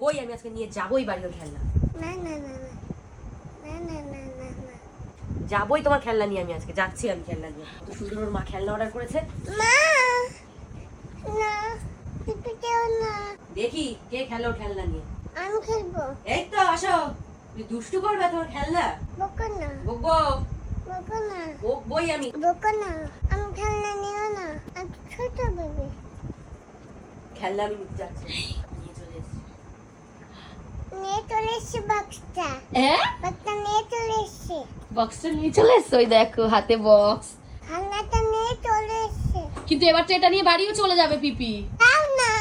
বই আমি আজকে নিয়ে যাবোই বাড়ি ওর খেলনা। না না না না না না না না না। যাবোই তোমার খেলনা নিয়ে আমি আজকে যাচ্ছি আমি খেলনা নিয়ে। কত সুন্দর ওর মা খেলনা অর্ডার করেছে। মা! না পিপি কেউ না। দেখি কে খেলো খেলনা নিয়ে। আমি খেলব। এই তো আসো। তুই দুষ্টু করবে তোমার খেলনা? বকো না। বকবো? বকো না। বকবই আমি। বকো না। আমি খেলনা নিও না। আমি ছোট বেবি। খেলনা আমি নিতে যাচ্ছি নিয়ে চলে এসেছি নিয়ে চলে এসছি বাক্সটা হ্যাঁ বাক্সটা নিয়ে চলে এসছি বক্সটা নিয়ে চলে এসছো ওই দেখো হাতে বক্স খেলনাটা নিয়ে চলে এসছি কিন্তু এবার তো এটা নিয়ে বাড়িও চলে যাবে পিপি। দাও না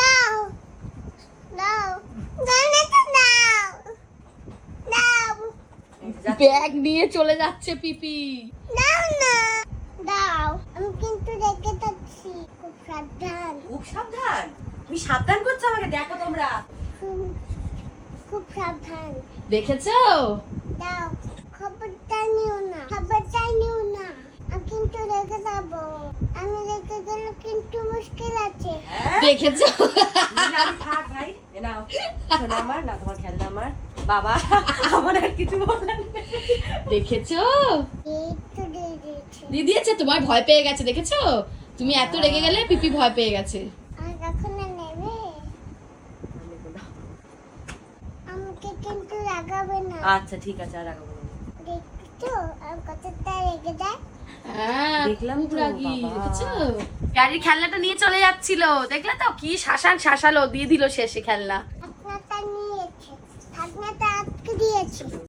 দাও। দাও। খেলনাটা দাও। দাও। ব্যাগ নিয়ে চলে যাচ্ছে পিপি। দাও না। দাও। আমি কিন্তু রেখে যাচ্ছি খুব সাবধান। খুব সাবধান? তুমি সাবধান করছ আমাকে দেখো তোমরা। খুব- সাবধান। দেখেছ? দাও খবরটা নিও না খবরটা নিও না। আমি কিন্তু রেখে যাব। আমি রেখে গেলে কিন্তু মুশকিল আছে। হ্যাঁ? দেখেছ? থাক ভাই নাও। শোনো আমার না তোমার খেলনা আমার। বাবা আমার আর কিছু বলার দেখেছ? দিয়ে দিয়েছে। তোমার ভয় পেয়ে গেছে দেখেছ? তুমি এত রেগে গেলে পিপি ভয় পেয়ে গেছে আর কখন নেবে আমাকে লাগাবে না। আচ্ছা ঠিক আছে আর রাখব না। দেখছ? আর কতটা রেগে যায়? হ্যাঁ দেখলাম গাড়ির খেলনাটা নিয়ে চলে যাচ্ছিল। দেখলে তো কি শাসান শাসালো দিয়ে দিল শেষে খেলনা।